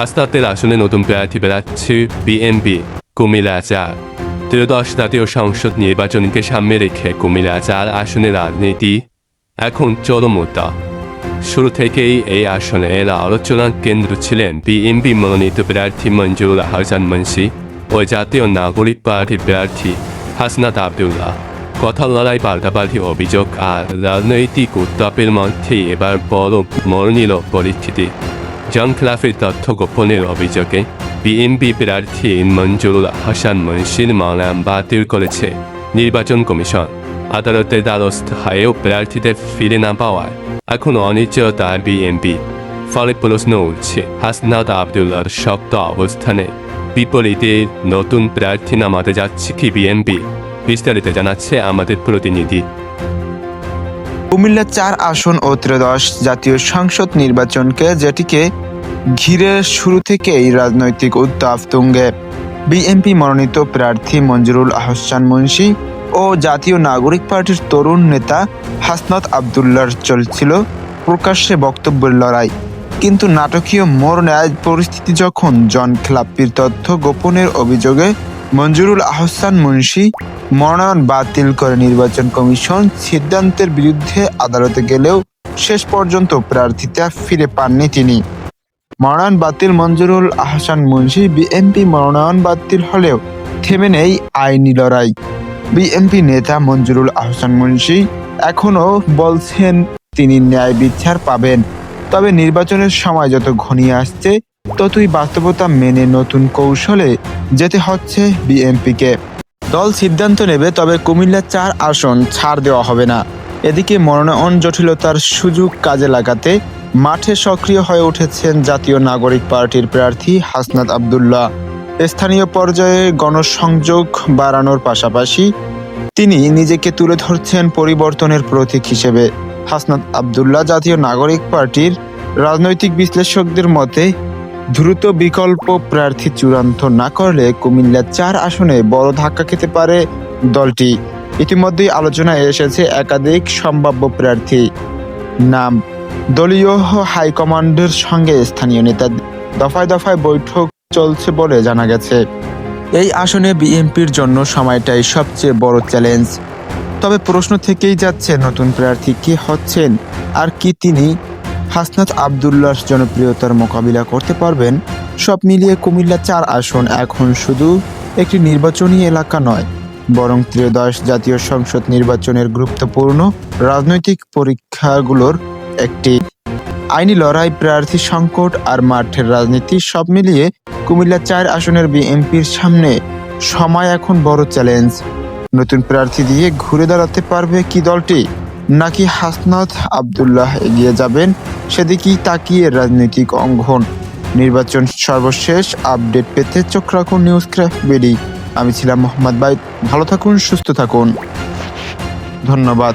হাসনাতের আসনে নতুন প্রার্থী বেড়াচ্ছে বিএনপি কুমিল্লা চার। ত্রয়োদশ জাতীয় সংসদ নির্বাচনকে সামনে রেখে কুমিল্লা চার আসনের রাজনীতি এখন চরম মুদ্রা শুরু থেকেই এই আসনের আলোচনার কেন্দ্র ছিলেন বিএনপি মনোনীত প্রার্থী মঞ্জুরুল আহসান মুন্সি ও জাতীয় নাগরিক পার্টির প্রার্থী হাসনাত আবদুল্লাহ। কথা লড়াই পাল্টাপাল্টি অভিযোগ আর রাজনৈতিক উত্তাপের মধ্যে এবার বড় মোড় নিল পরিস্থিতি জনখলাফের তথ্য গোপনের অভিযোগে বিএনপি প্রার্থী মঞ্জুরুল হাসান মুন্সির মনোনয়ন বাতিল করেছে নির্বাচন কমিশন। আদালতের দ্বারস্থ হয়েও প্রার্থীদের ফিরে না পাওয়ায় এখন অনিশ্চয়তা বিএনপি। ফলে প্রশ্ন উঠছে, হাসনাত আবদুল্লার শক্ত অবস্থানে বিপরীতে নতুন প্রার্থী নামাতে যাচ্ছে কি বিএনপি? বিস্তারিত জানাচ্ছে আমাদের প্রতিনিধি। কুমিল্লা চার আসন ও ত্রয়োদশ জাতীয় সংসদ নির্বাচনকে যেটিকে ঘিরে শুরু থেকেই রাজনৈতিক উত্তাপ তুঙ্গে। বিএনপি মনোনীত প্রার্থী মঞ্জুরুল আহসান মুন্সি ও জাতীয় নাগরিক পার্টির তরুণ নেতা হাসনাত আবদুল্লার চলছিল প্রকাশ্যে বক্তব্যের লড়াই। কিন্তু নাটকীয় মোড় নেয় পরিস্থিতি যখন জন খেলাপির তথ্য গোপনের অভিযোগে মঞ্জুরুল আহসান মুন্সি মনোনয়ন বাতিল করে নির্বাচন কমিশন সিদ্ধান্তের বিরুদ্ধে আদালতে গেলেও শেষ পর্যন্ত প্রার্থিতা ফিরে পাননি তিনি। মনোনয়ন বাতিল মঞ্জুরুল আহসান মুন্সি বিএনপি মনোনয়ন বাতিল হলেও থেমে নেই আইনি লড়াই। বিএনপি নেতা মঞ্জুরুল আহসান মুন্সি এখনও বলছেন, তিনি ন্যায় বিচার পাবেন। তবে নির্বাচনের সময় যত ঘনিয়ে আসছে ততই বাস্তবতা মেনে নতুন কৌশলে যেতে হচ্ছে বিএনপিকে। দল সিদ্ধান্ত নেবে, তবে কুমিল্লা চার আসন ছাড় দেওয়া হবে না। এদিকে মনোনয়ন জটিলতার সুযোগ কাজে লাগাতে মাঠে সক্রিয় হয়ে উঠেছেন জাতীয় নাগরিক পার্টির প্রার্থী হাসনাত আবদুল্লাহ। স্থানীয় পর্যায়ে গণসংযোগ বাড়ানোর পাশাপাশি তিনি নিজেকে তুলে ধরছেন পরিবর্তনের প্রতীক হিসেবে। হাসনাত আবদুল্লাহ জাতীয় নাগরিক পার্টির রাজনৈতিক বিশ্লেষকদের মতে দ্রুত বিকল্প প্রার্থী চূড়ান্ত না করলে কুমিল্লা চার আসনে বড় ধাক্কা খেতে পারে দলটি। ইতিমধ্যেই আলোচনায় এসেছে একাধিক সম্ভাব্য প্রার্থী। নাম, দলীয় হাইকমান্ডের সঙ্গে স্থানীয় নেতা দফায় দফায় বৈঠক চলছে বলে জানা গেছে। এই আসনে বিএনপির জন্য সময়টাই সবচেয়ে বড় চ্যালেঞ্জ। তবে প্রশ্ন থেকেই যাচ্ছে নতুন প্রার্থী কে হচ্ছেন আর কি তিনি হাসনাত আবদুল্লাহর জনপ্রিয়তার মোকাবিলা করতে পারবেন। সব মিলিয়ে কুমিল্লা চার আসন এখন শুধু একটি নির্বাচনী এলাকা নয়, বরং ত্রয়োদশ জাতীয় সংসদ নির্বাচনের গুরুত্বপূর্ণ রাজনৈতিক পরীক্ষাগুলোর একটি আইনি লড়াই প্রার্থী সংকট আর মাঠের রাজনীতি সব মিলিয়ে কুমিল্লা চার আসনের বিএনপির সামনে সময় এখন বড় চ্যালেঞ্জ। নতুন প্রার্থী দিয়ে ঘুরে দাঁড়াতে পারবে কি দলটি? নাকি হাসনাত আবদুল্লাহ এগিয়ে যাবেন? সেদিকেই তাকিয়ে রাজনৈতিক অঙ্গন। নির্বাচন সর্বশেষ আপডেট পেতে চোখ রাখুন নিউজ ক্রাফট বেডি। আমি ছিলাম মোহাম্মদ বাইদ। ভালো থাকুন, সুস্থ থাকুন। ধন্যবাদ।